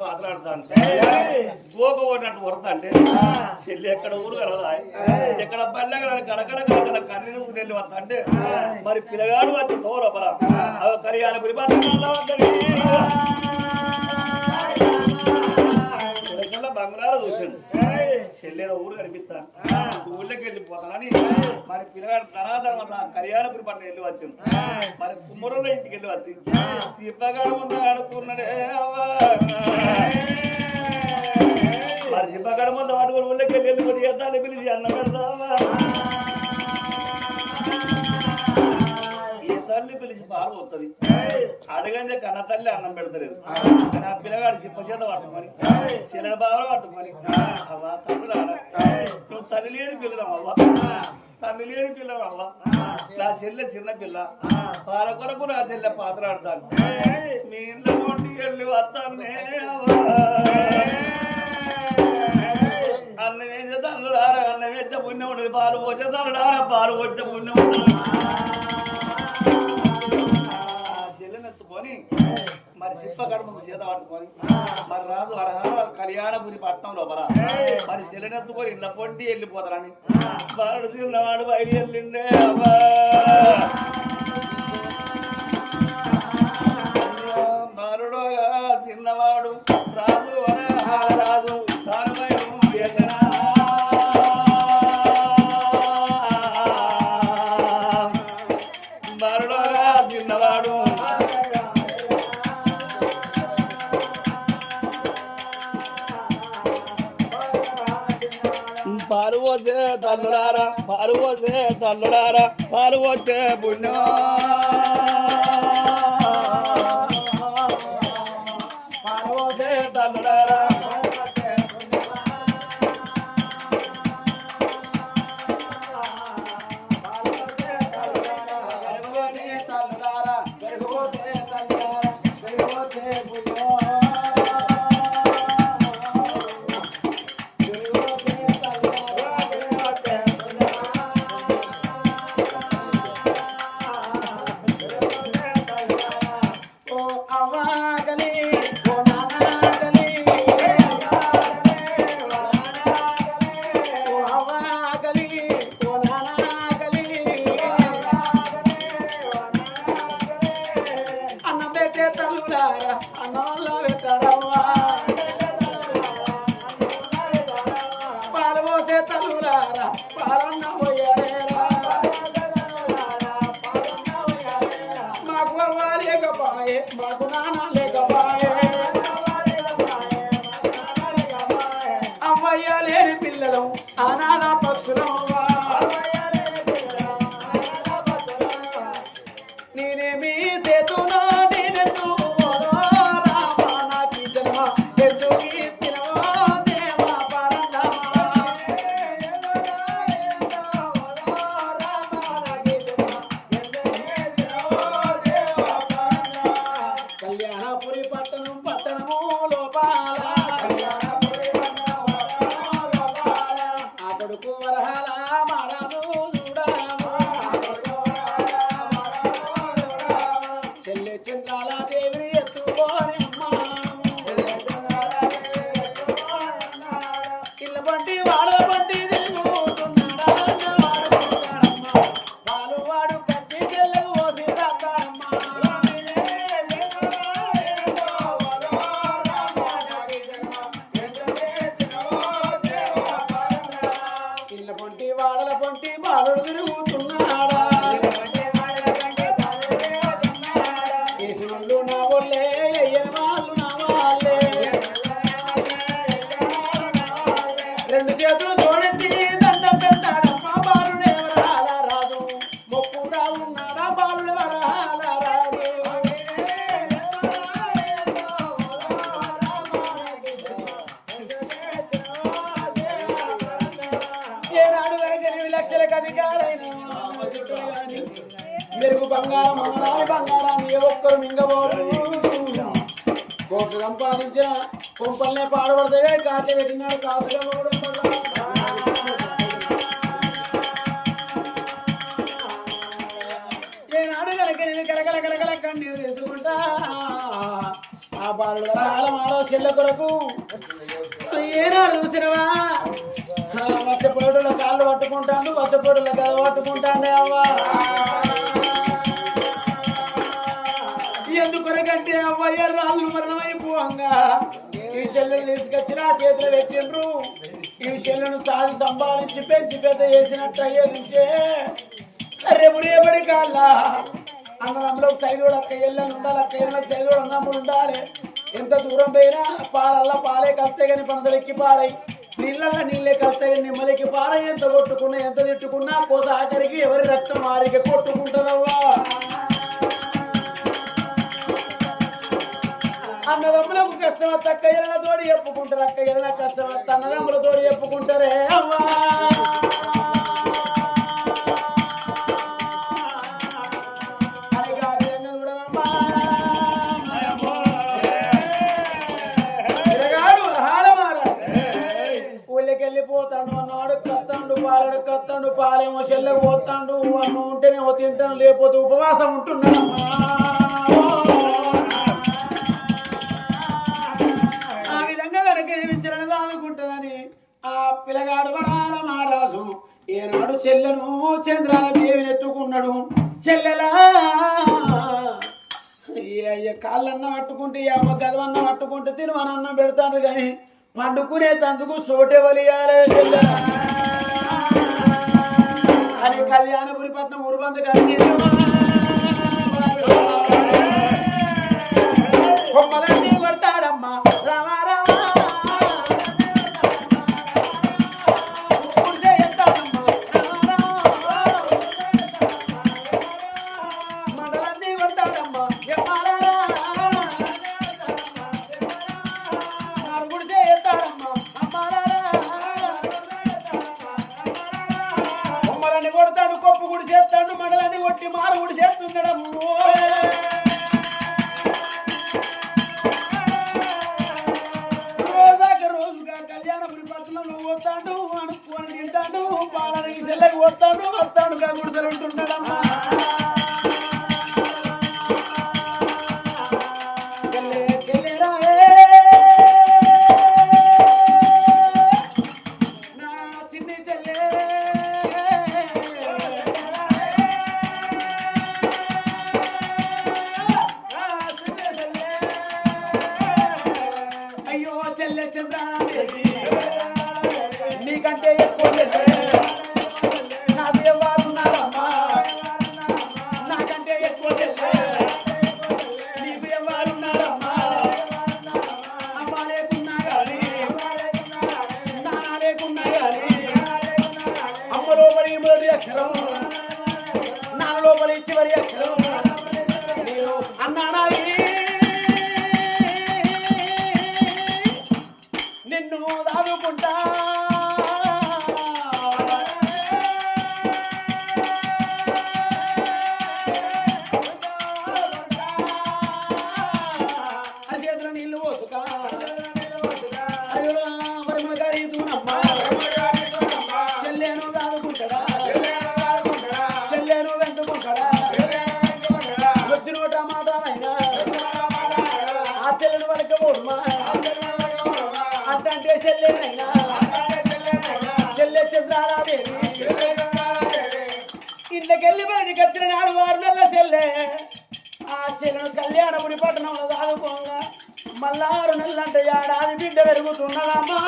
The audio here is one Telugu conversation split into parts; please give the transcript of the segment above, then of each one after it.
పాత్రాడతాను గోక ఓడినట్టు వరద అంటే చెల్లి ఎక్కడ ఊరు కలదా ఎక్కడ పల్లె కలకల కలకల కన్నీరు వస్తా అంటే మరి పిల్లగాడు వచ్చి తోరపల అవి కరియాల పిల్లగల బంగారాలు చూసాడు చెల్లెల ఊరు కనిపిస్తాను ఊళ్ళోకి వెళ్ళిపోతానని మరి పిల్లగాడు తనాధర్మ కళ్యాణపురి పట్ల వెళ్ళి వచ్చాను. మరి కుమ్మరుల ఇంటికి వెళ్ళి వచ్చి. శివగాడు ముందు ఆడుకున్నాడే. మరి శివగాడు ముందు ఆడుకుని ఊళ్ళోకి వెళ్ళి వెళ్ళిపోతే చేద్దాన్ని పిలిచి అన్న పెడతావా? ఈ తల్లి పిలిచి పాలు పోతుంది అడగందే కన్న తల్లి అన్నం పెడతలేదు. కానీ ఆ పిల్లగాడు చిప్ప చేత పట్టుకొని చిన్న బావలు పట్టుకొని అవ్వ తల్లి నువ్వు తల్లి లేని పిల్లడం అవ్వ? తల్లి లేని పిల్లడం అవ్వ? నా చెల్లె చిన్న పిల్ల. వాళ్ళ కొరకు నా చెల్లె పాత్ర ఆడతాను మీ ఇంట్లో నుండి వెళ్ళి వస్తానే అన్నం ఏం చేస్తాను రారా అన్నం వేస్తే పుణ్యం ఉండదు. పాలు పోతే పోచేస్తాను రారా పాలు పోతే పుణ్యం ఉండదు. చెల్లెనెత్తుకొని మరి శిల్ప కడుపు చేత పట్టుకొని. మరి రాజు అరహార కళ్యాణపురి పట్టణం లోపల మరి చెల్లెనెత్తుకొని ఇళ్ళ పొంటి వెళ్ళిపోతారని. బాలుడు తిన్నవాడు బయలు వెళ్ళిండే అవ్వా. అయ్యో, బాలుడు చిన్నవాడు రాజు అరహార పాలు పోసే సంపాదించిన కొంపల్నే పాడబడతాయి కాట్ల పెట్టినాడు కాసుగా ఏనాడు కనుక నేను కలకల కలకల కన్నీరు వేసుకుంటా ఆ బాలుడు చెల్ల కొరకు ఏనాడు చూసినవా వచ్చపోటుల కాళ్ళు పట్టుకుంటాను వచ్చపోటుల గద పట్టుకుంటానే అవ్వా ఎందుకొరకంటే అవ్వయ్య రాళ్ళు మరణమైపోవంగా ఈ చెల్లెలు తీసుకొచ్చి చేతులు పెట్టిండ్రు. ఈ చెల్లెను సాగి సంపాదించి పెంచి పెద్ద చేసినట్టు అయ్యేదింటే రేపుడు ఏపడి కాళ్ళ. అన్నదమ్ములో సైలుడు అక్క ఎల్లని ఉండాలి అక్క ఎల్లని సైలుడు అన్నమ్ములు ఉండాలి. ఎంత దూరం పోయినా పాలల్లా పాలే కస్తే కానీ పనసలెక్కి పారాయి నీళ్ళల్లా నీళ్ళే కస్తే కానీ నిమ్మలెక్కి పారాయి ఎంత కొట్టుకున్నా ఎంత తిట్టుకున్నా కోస ఆఖరికి ఎవరి రక్తం ఆరిక కొట్టుకుంటుందవ్వా అన్నదమ్ములకు కష్టం వస్తే అక్క ఎల్ల తోడి చెప్పుకుంటారు అక్క ఎల్ల కష్టం అత్త అన్నదమ్ముల తోడి చెప్పుకుంటారే. అమ్మా! అని గాడిదంగా కత్తాడు పాలడు కత్తాడు పాలేమో చెల్లెకు పోతాడు అన్న ఉంటేనేమో తింటాను లేకపోతే ఉపవాసం ఉంటున్నాడమ్మా విసిరణ ఆ పిల్లగాడు వరాల మహారాజు. ఏనాడు చెల్లెను చంద్రాల దేవిని ఎత్తుకున్నాడు. చెల్లెలా? అయ్య కాళ్ళన్న పట్టుకుంటే అమ్మ గదవన్న పట్టుకుంటే తిరువనన్నం పెడతాను కానీ పండుకునే తందుకు సోటెవలియాలే చెల్లె. అని కళ్యాణపురి పట్నం ఊరుబంద కలిసి కొమ్మలన్నీ కొడతాడమ్మా రామ తింటాడు పాలనకి వస్తాడు వస్తాడు గుడిసెలు ఉంటున్నాడమ్మా వారు ఆ చెల్లెను కళ్యాణపురి పట్టణంలో దాదుకోంగ మళ్ళా ఆరు నెలలంటే ఏడాది బిడ్డ పెరుగుతున్నదమ్మా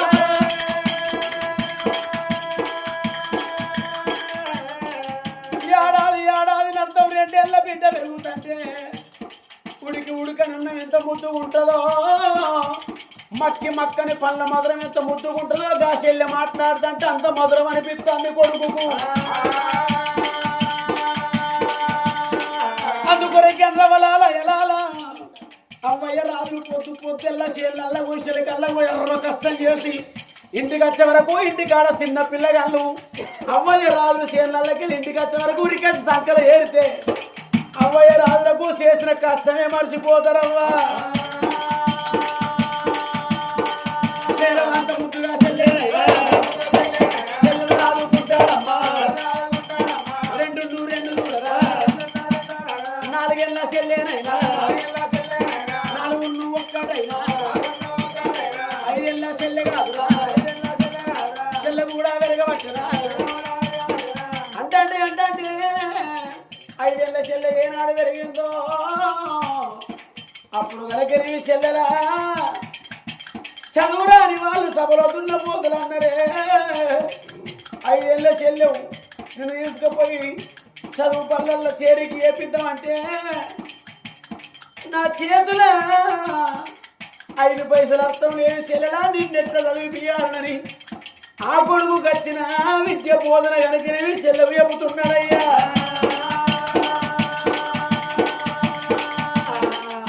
ఏడాది ఏడాది నడతాం రెండేళ్ళ బిడ్డ పెరుగుతుంటే. ఉడికి ఉడకనన్నం ఎంత ముద్దు ఉంటుందో. మక్కి మక్కని పళ్ళ మధురం ఎంత ముద్దుకుంటుందో గాచెల్లి మాట్లాడుతుంటే అంత మధురం అనిపిస్తుంది కొడుకుకు. అందుకొరకి ఎర్రవలాల ఎలాల? అవ్వయ్య రాజు పొద్దు పొద్దెల్ల చేళ్ళల్ల ఊసలి కల్ల ఎర్ర కష్టం చేసి ఇంటికి వచ్చే వరకు ఇంటికాడ చిన్న పిల్లగాళ్ళు. అమ్మయ్య రాజు చేళ్ళకి ఇంటికి వచ్చే వరకు ఉరికొచ్చి సంకలు ఏరితే. అవ్వయ్య రాజులకు చేసిన కష్టమే మర్చిపోతారవ్వా. కనుకనే చదువురాని వాళ్ళు సభలో దున్న పోతలు అన్నరే ఐదేళ్ళ చెల్లెం నేను తీసుకుపోయి చదువు పనులలో చేరికి ఏపిద్దామంటే నా చేతుల ఐదు పైసలు అర్థం లేదు చెల్లెలా నిన్నెట్ల చదివిపియాలని ఆ కొడుకు వచ్చిన విద్య బోధన కనుకనేవి చెల్లెవి చెబుతున్నాడయ్యా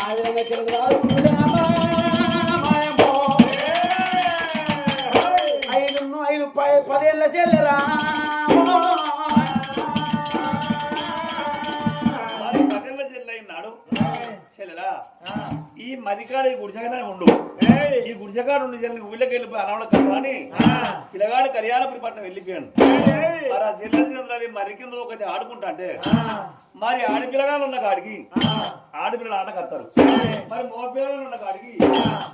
ఆ పదేళ్ళ చెల్లెరా. చెల్లెలా? ఈ మదికాడ ఈ గుడిసెగానే ఉండు. ఈ గుడిసెగాడు చెల్లి ఊళ్ళకి వెళ్ళిపోయి అనవడ కానీ పిల్లగాడు కళ్యాణపురి పట్టణం వెళ్ళిపోయాడు. మరి ఆ చెల్లె చంద్రాది మరి కింద ఒకటి ఆడుకుంటా అంటే మరి ఆడపిల్లగాలు ఉన్న కాడికి ఆడపిల్లలు ఆట కడతారు. మరి మగ పిల్లగాలు ఉన్న కాడికి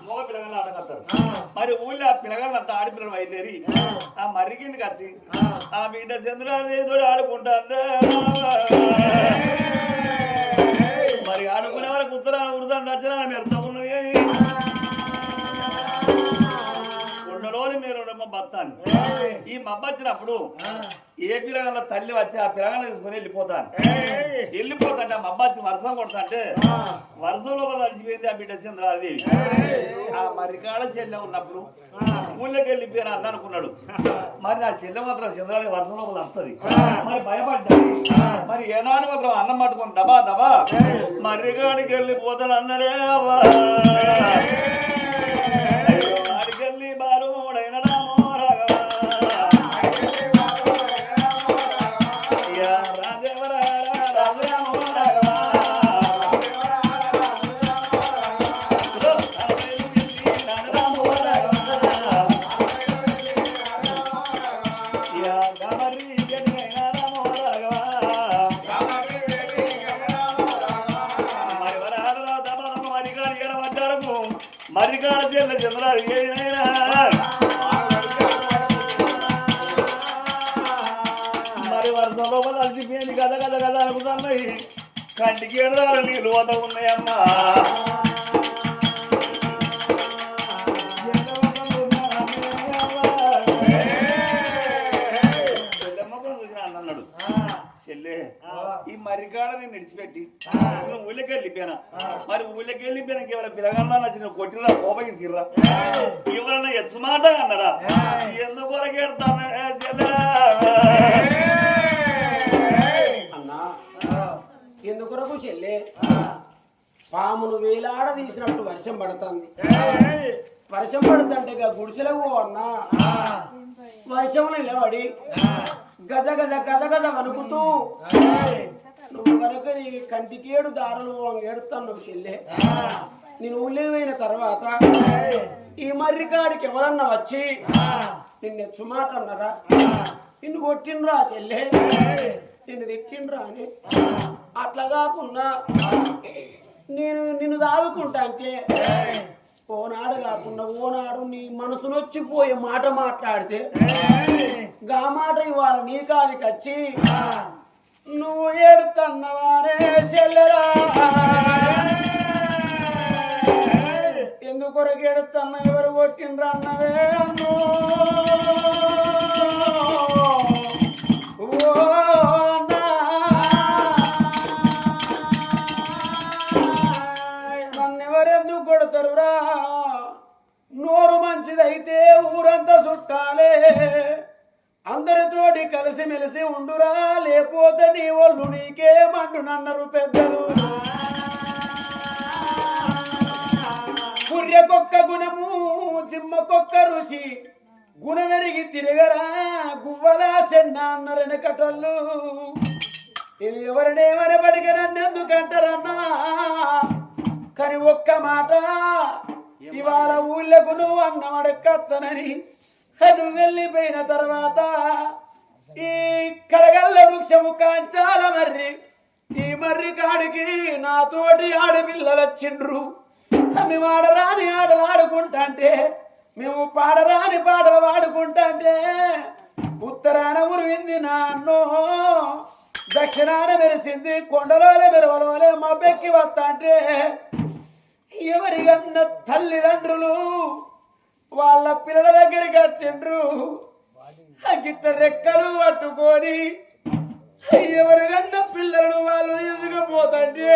మగ పిల్లగాలు ఆట కడతారు. మరి ఊళ్ళో ఆ పిల్లగాళ్ళు అంతా ఆడపిల్లలు బయలుదేరి ఆ. మర్రి కిందకి వచ్చి ఆ. బిడ్డ చంద్రాది తోడు ఆడుకుంటా మరి ఆడుకునే వరకు ఉత్తరాలు ఉడతాను రచన వ్యర్థం ఉన్నది. రెండులోని మీరు బతాను ఈ మబ్బ వచ్చినప్పుడు ఏ పిల్లగాల తల్లి వచ్చి ఆ పిల్లగాల తీసుకుని వెళ్ళిపోతాను. వెళ్ళిపోతాంటే ఆ మబ్బ వచ్చి వర్షం కొడతాంటే వర్షంలో నడిచిపోయింది ఆ బిడ్డ చంద్రాది ఆ మరికాడ చెల్లె ఉన్నప్పుడు ఊళ్ళోకి వెళ్ళిపోయాను అన్న అనుకున్నాడు. మరి నా చెల్లె మాత్రం చంద్రాది వర్షంలో వస్తుంది. మరి భయపడ్డాడు. మరి ఏనాడు మాత్రం అన్నం పట్టుకొని దబా దబా మర్రిగాడికి వెళ్ళిపోతాను అన్నాడే కథ కథ కథ అనుకుతున్నాయి కంటికి ఎడదారు నీళ్ళు వద్ద ఉన్నాయమ్మా. ఈ మరికాడ నేను విడిచిపెట్టి నేను ఊళ్ళకి వెళ్ళిపోయానా. మరి ఊళ్ళకి వెళ్ళిపోయినా ఎవరైనా పిల్లగాళ్ళ నచ్చిన కొట్టినరా కోపగించిర్రా? ఎవరైనా ఎత్తుమాట అన్నారా? పామును వేలాడ తీసినట్టు వర్షం పడుతుంది. వర్షం పడుతుంటే గుడిసెలకు అన్నా. వర్షంలో నిలబడి గజ గజ గజ గజ వణుకుతూ నువ్వు కనుక నీ కంటికి ఏడు దారులు ఏడుతాను నువ్వు చెల్లె. నేను ఊళ్ళో పోయిన తర్వాత ఈ మర్రికాడికి ఎవరన్నా వచ్చి నిన్ను ఎచ్చుమాట అన్నారా? నిన్ను కొట్టినరా చెల్లె. నిన్ను తెచ్చిండ్రా అని అట్లా కాకుండా నేను నిన్ను దాదుకుంటా అంటే ఓనాడు కాకుండా ఓనాడు నీ మనసు నొచ్చిపోయే మాట మాట్లాడితే గా మాట ఇవాళ నీ కాదికి వచ్చి నువ్వు ఏడుతున్నవారే చెల్లెరా? ఎందుకొరకు ఏడుతున్నా ఎవరు కొట్టిండ్రు అన్నవే అన్నో? ఓ ఉండురా లేకపోతే నీ వాళ్ళు నీకేమంటునన్నారు పెద్దలు. గుర్రెకొక్క గుణము జిమ్మకొక్క ఋషి గుణమెరిగి తిరగరా గువ్వలా సెన్న అన్నారు వెనకటోళ్ళు ఇది ఎవరినేమని పడికి కానీ ఒక్క మాట ఇవాళ ఊళ్ళకు నువ్వు అన్నమడక్కత్తనని నువ్వు వెళ్ళిపోయిన తర్వాత ఈ కడగల్ల వృక్షము కాంచాల మర్రి ఈ మర్రి కాడికి నాతోటి ఆడపిల్లలు వచ్చిండ్రు. మేము ఆడరాని ఆటలు ఆడుకుంటా అంటే మేము పాడరాని పాటలు పాడుకుంటా అంటే ఉత్తరాన ఉరివింది నాన్నో దక్షిణాన మెరిసింది కొండలోలే మెరవలోలే మా బెక్కి వస్తా అంటే తల్లిదండ్రులు వాళ్ళ పిల్లల దగ్గరికి వచ్చిండ్రు. గిట్ల రెక్కలు పట్టుకొని ఎవరికన్నా పిల్లలు వాళ్ళు ఎదుగుపోతుంటే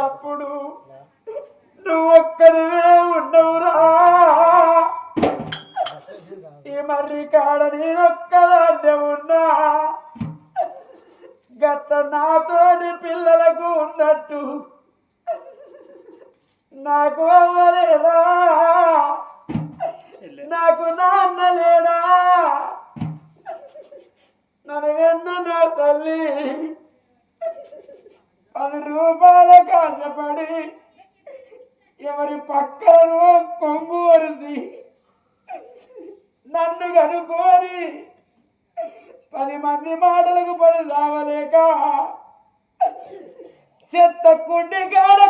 అప్పుడు నువ్వు ఒక్కడివే ఉండవురా. ఈ మర్రి కాడ నేనొక్కదాన్నే ఉన్నా. గట్ట నాతోటి పిల్లలకు ఉన్నట్టు నాకు అవ్వలేదా? నాకు నాన్న లేడా? నన్ను నా తల్లి పది రూపాయల కాశపడి ఎవరి పక్కను కొంగు వరిసి నన్ను కనుక్కొని పది మంది మాటలకు పడి సావలేక చెత్త కుండి కాడ